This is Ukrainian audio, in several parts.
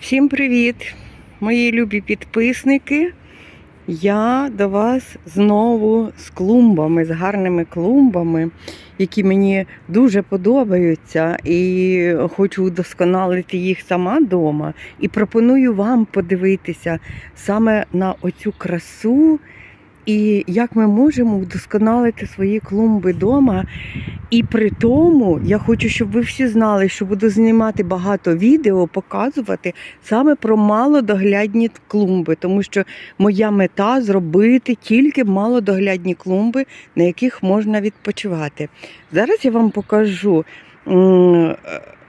Всім привіт, мої любі підписники. Я до вас знову з клумбами, з гарними клумбами, які мені дуже подобаються, і хочу удосконалити їх сама вдома. І пропоную вам подивитися саме на оцю красу, і як ми можемо удосконалити свої клумби вдома. І при тому я хочу, щоб ви всі знали, що буду знімати багато відео, показувати саме про малодоглядні клумби, тому що моя мета зробити тільки малодоглядні клумби, на яких можна відпочивати. Зараз я вам покажу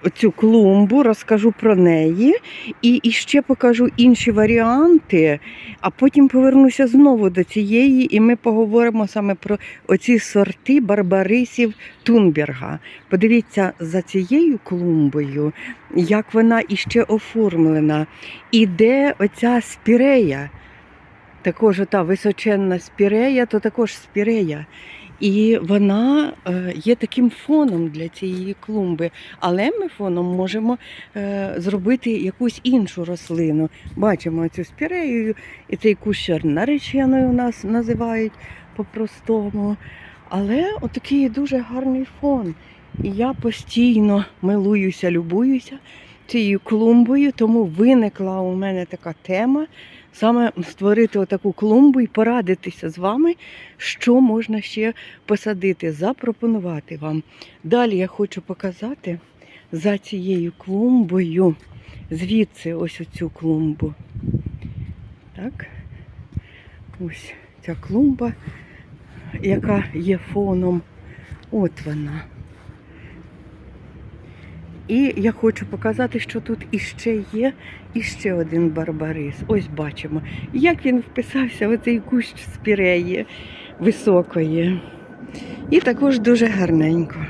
цю клумбу, розкажу про неї і, і ще покажу інші варіанти, а потім повернуся знову до цієї, і ми поговоримо саме про оці сорти барбарисів Тунберга. Подивіться за цією клумбою, як вона іще оформлена. Іде оця спірея. Також ота височенна спірея, то також спірея. І вона е, є таким фоном для цієї клумби. Але ми фоном можемо е, зробити якусь іншу рослину. Бачимо цю спірею, і цей кущер нареченою у нас називають по-простому. Але отакий дуже гарний фон. І я постійно милуюся, любуюся цією клумбою, тому виникла у мене така тема саме створити отаку клумбу і порадитися з вами, що можна ще посадити, запропонувати вам. Далі я хочу показати за цією клумбою, звідси ось оцю клумбу. Так, ось ця клумба, яка є фоном. От вона. І я хочу показати, що тут іще є іще один барбарис. Ось бачимо, як він вписався в цей кущ спіреї високої. І також дуже гарненько.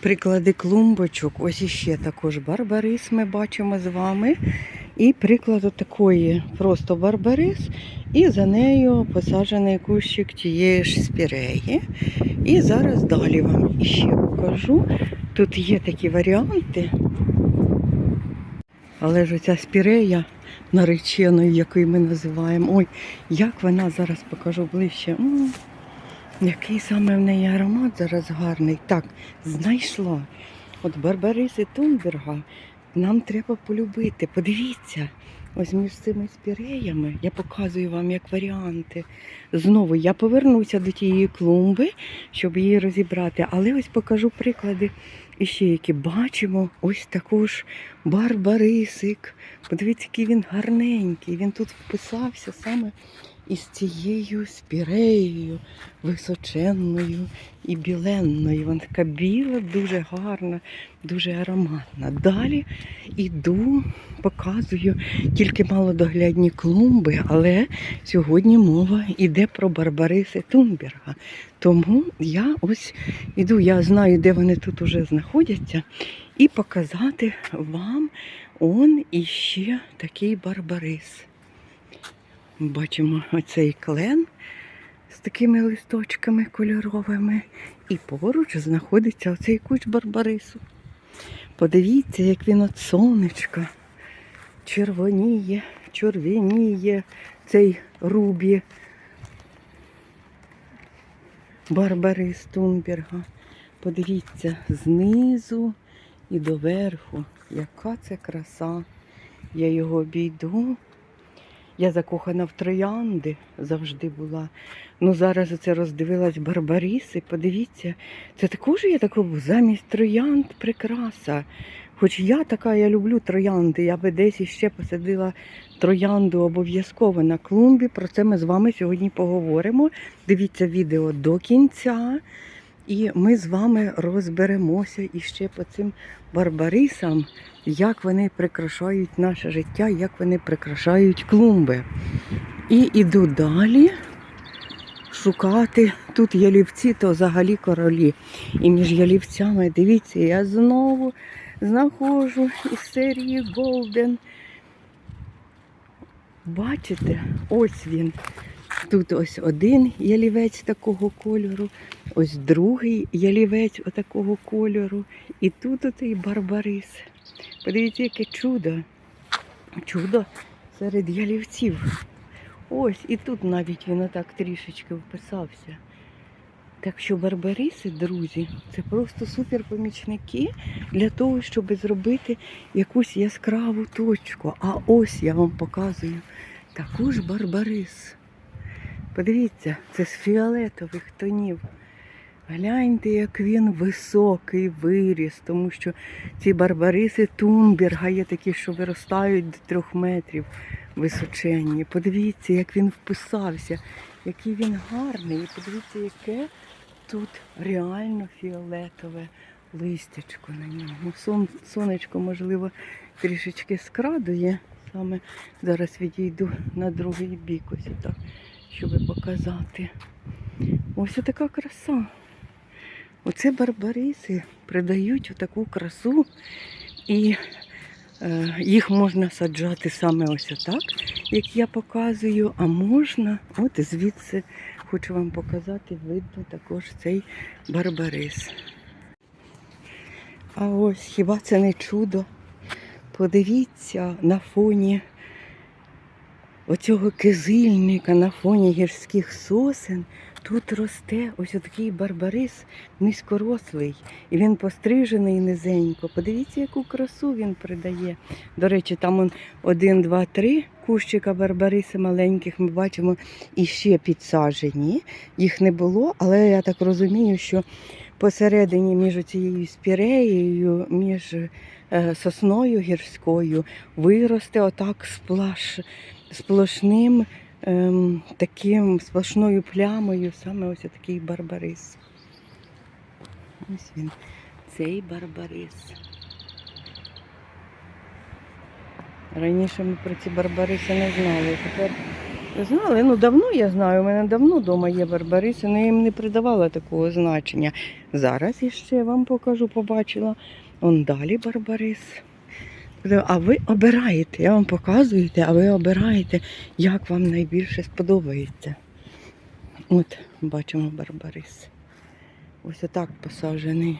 Приклади клумбочок. Ось іще також барбарис ми бачимо з вами. І приклад такої просто барбарис, і за нею посаджений кущик тієї ж спіреї. І зараз далі вам іще покажу. Тут є такі варіанти. Але ж оця спірея нареченою, яку ми називаємо. Ой, як вона зараз покажу ближче. М, який саме в неї аромат зараз гарний. Так, знайшла. От Барбариси Тунберга нам треба полюбити. Подивіться, ось між цими спіреями я показую вам як варіанти. Знову я повернуся до тієї клумби, щоб її розібрати. Але ось покажу приклади іще, які бачимо. Ось також барбарисик. Подивіться, який він гарненький. Він тут вписався саме із цією спіреєю височенною і біленною. Вона така біла, дуже гарна, дуже ароматна. Далі іду, показую тільки малодоглядні клумби, але сьогодні мова йде про Барбариси Тунберга. Тому я ось іду, я знаю, де вони тут уже знаходяться, і показати вам он іще такий барбарис. Бачимо оцей клен з такими листочками кольоровими. І поруч знаходиться оцей кущ барбарису. Подивіться, як він от сонечка червоніє, червоніє цей рубі барбарис Тунберга. Подивіться знизу і доверху. Яка це краса. Я його обійду. Я закохана в троянди завжди була. Ну зараз оце роздивилась Барбаріси. Подивіться, це також є такого замість троянд прикраса. Хоч я така, я люблю троянди, я би десь іще посадила троянду обов'язково на клумбі. Про це ми з вами сьогодні поговоримо. Дивіться відео до кінця. І ми з вами розберемося іще по цим барбарисам, як вони прикрашають наше життя, як вони прикрашають клумби. І іду далі шукати. Тут ялівці, то взагалі королі. І між ялівцями, дивіться, я знову знаходжу із серії Golden. Бачите, ось він. Тут ось один ялівець такого кольору, Ось другий ялівець отакого кольору. І тут отий барбарис. Подивіться, яке чудо. Чудо серед ялівців. Ось, і тут навіть він отак трішечки вписався. Так що барбариси, друзі, це просто суперпомічники для того, щоб зробити якусь яскраву точку. А ось я вам показую також барбарис. Подивіться, це з фіолетових тонів. Гляньте, як він високий виріс, тому що ці барбариси Тунберга є такі, що виростають до трьох метрів височенні. Подивіться, як він вписався, який він гарний. І подивіться, яке тут реально фіолетове листячко на ньому. Сон, сонечко, можливо, трішечки скрадує. Саме зараз відійду на другий бік, ось так, щоб показати. Ось така краса. Оце барбариси придають таку красу, і е, їх можна саджати саме ось отак, як я показую, а можна, от звідси хочу вам показати, видно також цей барбарис. А ось хіба це не чудо? Подивіться на фоні оцього кизильника, на фоні гірських сосен. Тут росте ось такий барбарис низькорослий. І він пострижений низенько. Подивіться, яку красу він придає. До речі, там он один, два, три кущика барбариси маленьких ми бачимо і ще підсажені. Їх не було, але я так розумію, що посередині між цією спіреєю, між е, сосною гірською виросте отак сплаш, сплошним ем, таким сплошною плямою, саме ось такий барбарис. Ось він, цей барбарис. Раніше ми про ці барбариси не знали. Тепер знали, ну давно я знаю, у мене давно вдома є барбариси, але я їм не придавала такого значення. Зараз іще вам покажу, побачила. Он далі барбарис. А ви обираєте, я вам показую, а ви обираєте, як вам найбільше сподобається. От, бачимо барбарис. Ось отак посаджений.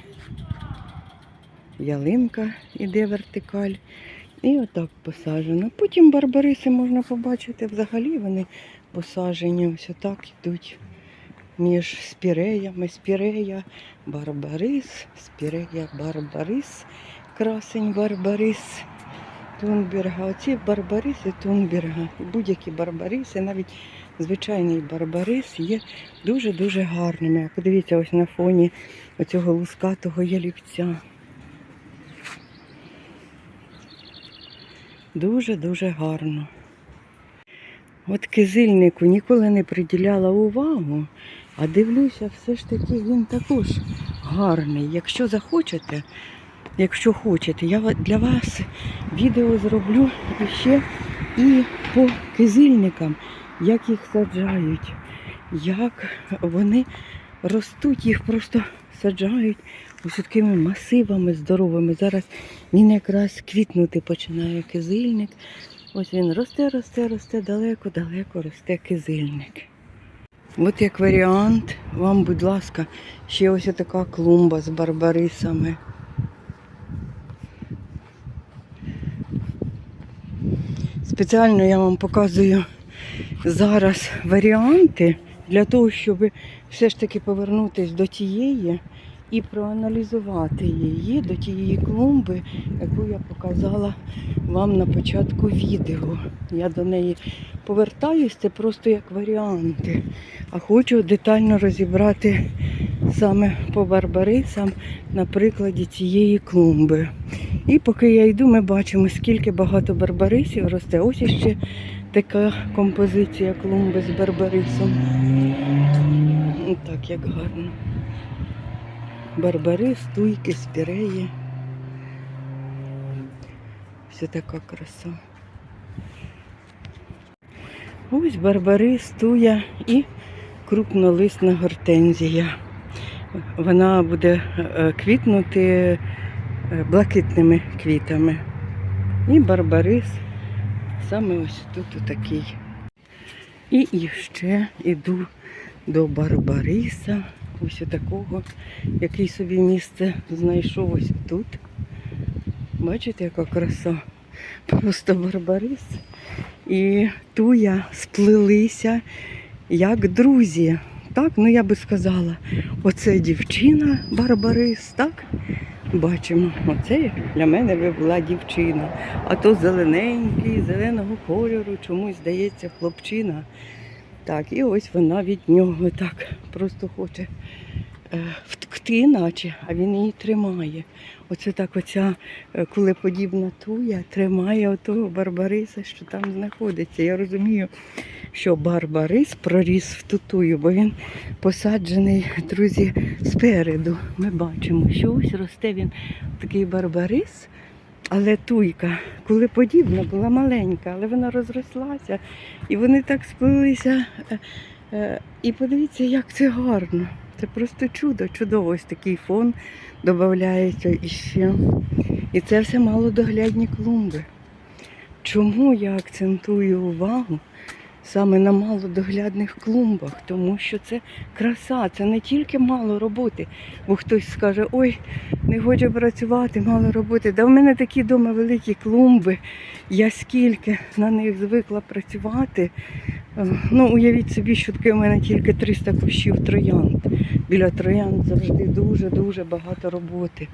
Ялинка іде вертикаль. І отак посаджено. Потім барбариси можна побачити взагалі вони посаджені. Ось отак йдуть між спіреями. Спірея, барбарис, спірея, барбарис, красень, барбарис. Тунберга. Оці барбариси Тунберга. Будь-які барбариси, навіть звичайний барбарис є дуже-дуже гарними. Подивіться ось на фоні оцього лускатого ялівця. Дуже-дуже гарно. От кизильнику ніколи не приділяла увагу, а дивлюся, все ж таки він також гарний. Якщо захочете, якщо хочете, я для вас відео зроблю ще і по кизильникам, як їх саджають, як вони ростуть, їх просто саджають ось такими масивами здоровими. Зараз він якраз квітнути починає кизильник. Ось він росте, росте, росте, далеко-далеко росте кизильник. От як варіант, вам, будь ласка, ще ось така клумба з барбарисами. Спеціально я вам показую зараз варіанти для того, щоб все ж таки повернутися до тієї і проаналізувати її, до тієї клумби, яку я показала вам на початку відео. Я до неї повертаюсь, це просто як варіанти. А хочу детально розібрати саме по барбарисам на прикладі цієї клумби. І поки я йду, ми бачимо, скільки багато барбарисів росте. Ось іще така композиція клумби з барбарисом. Так, як гарно. Барбарис, туйки, спіреї. Все така краса. Ось барбарис, туя і крупнолисна гортензія. Вона буде е, квітнути е, блакитними квітами. І барбарис саме ось тут отакий. І ще йду до барбариса. ось такого, який собі місце знайшов ось тут. Бачите, яка краса? Просто барбарис. І туя сплелися як друзі. Так, ну я би сказала, оце дівчина Барбарис, так? Бачимо, оце для мене би була дівчина. А то зелененький, зеленого кольору, чомусь здається хлопчина. Так, і ось вона від нього так просто хоче е, втекти, наче, а він її тримає. Оце так оця е, кулеподібна туя тримає отого Барбариса, що там знаходиться. Я розумію, що Барбарис проріс в ту тую, бо він посаджений, друзі, спереду. Ми бачимо, що ось росте він такий Барбарис. Але туйка, коли подібна, була маленька, але вона розрослася, і вони так сплилися. Е, е, І подивіться, як це гарно. Це просто чудо, чудово. Ось такий фон додається іще. І це все малодоглядні клумби. Чому я акцентую увагу саме на малодоглядних клумбах? Тому що це краса, це не тільки мало роботи, бо хтось скаже, ой, не хочу працювати, мало роботи. Да в мене такі вдома великі клумби. Я скільки на них звикла працювати. Е, Ну, уявіть собі, що таке у мене тільки 300 кущів троянд. Біля троянд завжди дуже-дуже багато роботи.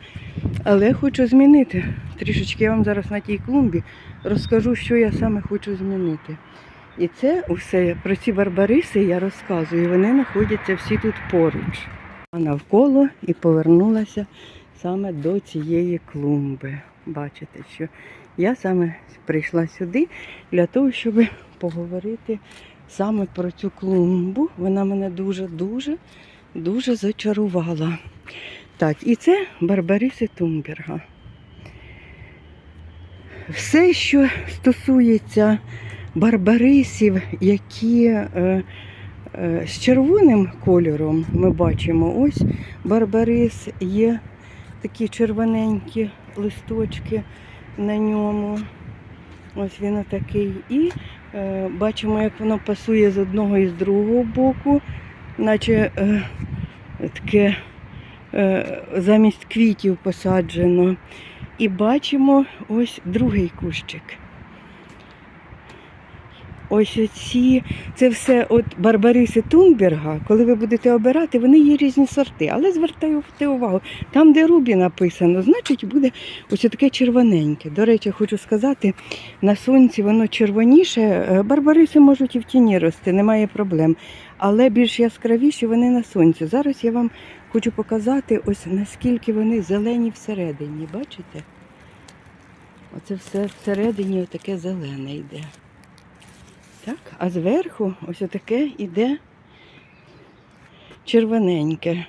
Але хочу змінити. Трішечки я вам зараз на тій клумбі розкажу, що я саме хочу змінити. І це усе про ці барбариси я розказую. Вони знаходяться всі тут поруч. А навколо і повернулася саме до цієї клумби. Бачите, що я саме прийшла сюди для того, щоб поговорити саме про цю клумбу. Вона мене дуже-дуже дуже зачарувала. Так, і це Барбариси Тумберга. Все, що стосується барбарисів, які е, е, з червоним кольором ми бачимо, ось барбарис є такі червоненькі листочки на ньому. Ось він отакий. І е, бачимо, як воно пасує з одного і з другого боку, наче е, таке е, замість квітів посаджено. І бачимо ось другий кущик. Ось ці, це все от Барбариси Тунберга, коли ви будете обирати, вони є різні сорти. Але звертайте увагу, там, де Рубі написано, значить буде ось таке червоненьке. До речі, хочу сказати, на сонці воно червоніше. Е, Барбариси можуть і в тіні рости, немає проблем. Але більш яскравіші вони на сонці. Зараз я вам хочу показати, ось наскільки вони зелені всередині. Бачите? Оце все всередині отаке зелене йде. Так, а зверху ось таке іде червоненьке.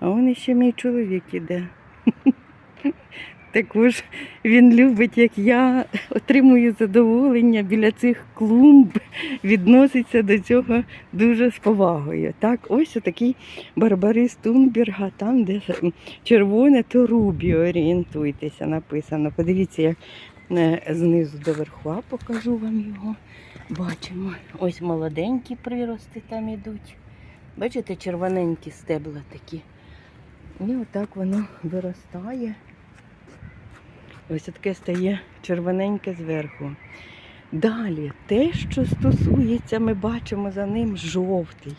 А он ще мій чоловік іде. Також він любить, як я отримую задоволення біля цих клумб, відноситься до цього дуже з повагою. Так, ось такий барбарис Тунберга, там, де червоне, то рубі, орієнтуйтеся, написано. Подивіться, як е, знизу до верху, покажу вам його. Бачимо, ось молоденькі прирости там ідуть. Бачите, червоненькі стебла такі. І отак воно виростає. Ось таке стає червоненьке зверху. Далі, те, що стосується, ми бачимо за ним жовтий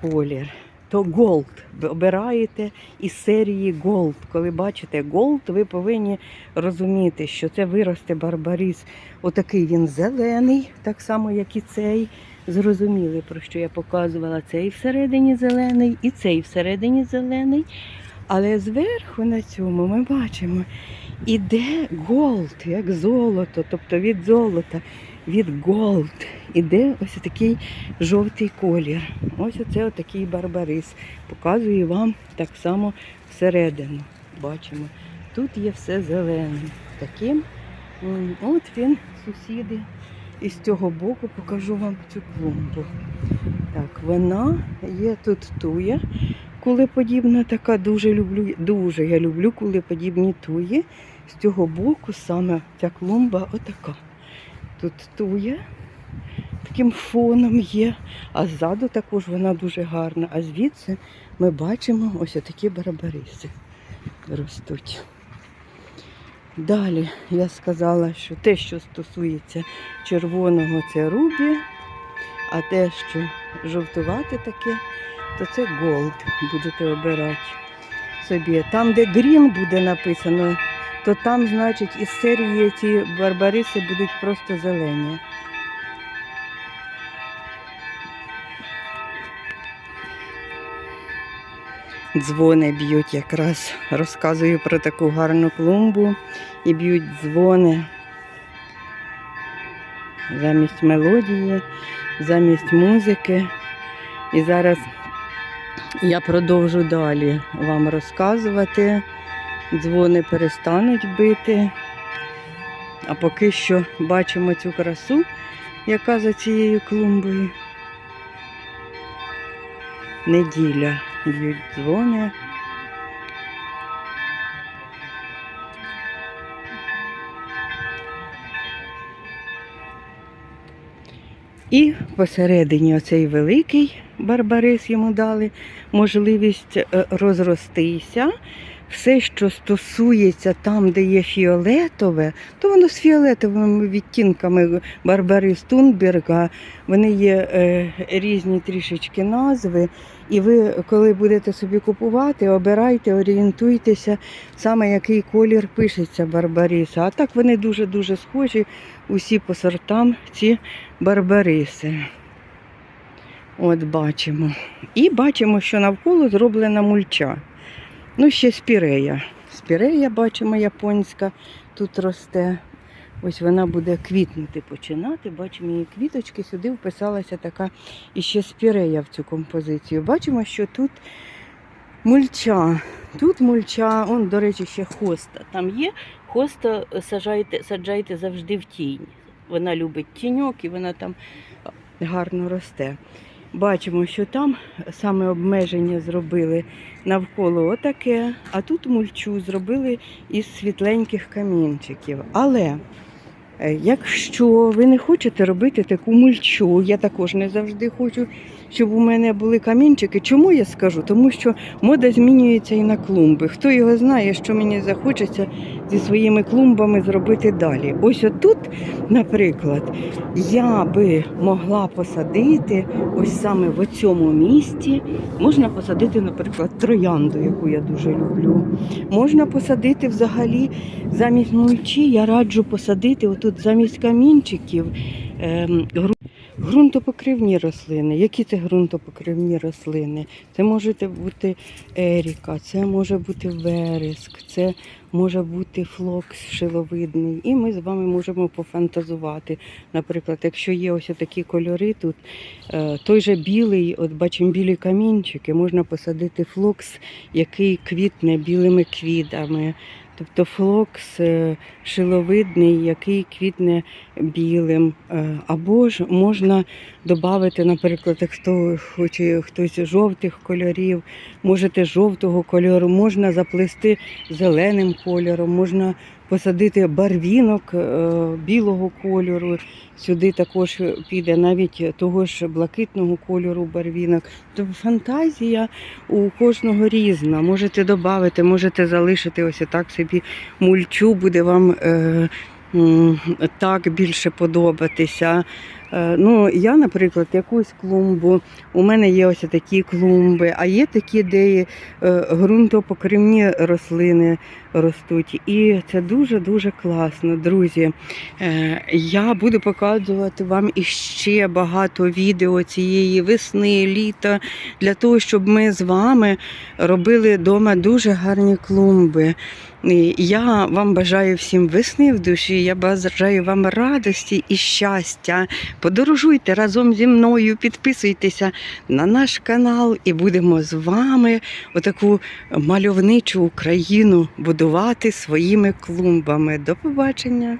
колір. То. Ви обираєте із серії голд. Коли бачите голд, ви повинні розуміти, що це виросте барбарис. Отакий він зелений, так само, як і цей. Зрозуміли, про що я показувала. Цей всередині зелений і цей всередині зелений. Але зверху на цьому ми бачимо, іде голд, як золото, тобто від золота, від голд. Іде ось такий жовтий колір. Ось оце отакий барбарис. Показую вам так само всередину. Бачимо. Тут є все зелене. Таким. От він, сусіди. І з цього боку покажу вам цю клумбу. Так, вона є тут туя, кулеподібна така, дуже люблю, дуже я люблю кулеподібні туї. З цього боку саме ця клумба отака. Тут туя таким фоном є, а ззаду також вона дуже гарна. А звідси ми бачимо ось такі барбариси ростуть. Далі я сказала, що те, що стосується червоного, це рубі, а те, що жовтувате таке, то це голд. Будете обирати собі. Там, де грін буде написано, то там, значить, із серії ці барбариси будуть просто зелені. Дзвони б'ють якраз. Розказую про таку гарну клумбу і б'ють дзвони замість мелодії, замість музики. І зараз я продовжу далі вам розказувати. Дзвони перестануть бити. А поки що бачимо цю красу, яка за цією клумбою. Неділя б'ють дзвони. І посередині оцей великий барбарис йому дали можливість е, розростися. Все, що стосується там, де є фіолетове, то воно з фіолетовими відтінками барбарис Тунберга. Вони є е, різні трішечки назви. І ви, коли будете собі купувати, обирайте, орієнтуйтеся, саме який колір пишеться барбариса. А так вони дуже-дуже схожі усі по сортам ці барбариси. От бачимо. І бачимо, що навколо зроблена мульча. Ну, ще спірея. Спірея, бачимо, японська тут росте. Ось вона буде квітнути починати. Бачимо її квіточки. Сюди вписалася така іще спірея в цю композицію. Бачимо, що тут мульча. Тут мульча, он, до речі, ще хоста. Там є хоста, саджайте, саджайте завжди в тінь. Вона любить тіньок і вона там гарно росте. Бачимо, що там саме обмеження зробили навколо отаке, а тут мульчу зробили із світленьких камінчиків. Але е, якщо ви не хочете робити таку мульчу, я також не завжди хочу, щоб у мене були камінчики. Чому я скажу? Тому що мода змінюється і на клумби. Хто його знає, що мені захочеться зі своїми клумбами зробити далі. Ось отут, наприклад, я би могла посадити ось саме в цьому місці. Можна посадити, наприклад, троянду, яку я дуже люблю. Можна посадити взагалі замість мульчі, я раджу посадити отут замість камінчиків. гру- Грунтопокривні рослини. Які це ґрунтопокривні рослини? Це може бути еріка, це може бути вереск, це може бути флокс шиловидний. І ми з вами можемо пофантазувати. Наприклад, якщо є ось такі кольори тут, е, той же білий, от бачимо білі камінчики, можна посадити флокс, який квітне білими квітами. Тобто флокс е, шиловидний, який квітне білим. Е, Або ж можна додати, наприклад, хто хоче хтось жовтих кольорів, можете жовтого кольору, можна заплести зеленим кольором, можна посадити барвінок е, білого кольору. Сюди також піде навіть того ж блакитного кольору барвінок. Тобто фантазія у кожного різна. Можете додати, можете залишити ось так собі мульчу, буде вам е, так більше подобатися. Е, Ну, я, наприклад, якусь клумбу, у мене є ось такі клумби, а є такі, де е, ґрунтопокривні рослини ростуть. І це дуже-дуже класно, друзі. Е, Я буду показувати вам іще багато відео цієї весни, літа, для того, щоб ми з вами робили вдома дуже гарні клумби. Я вам бажаю всім весни в душі, я бажаю вам радості і щастя. Подорожуйте разом зі мною, підписуйтеся на наш канал і будемо з вами отаку мальовничу Україну будувати своїми клумбами. До побачення!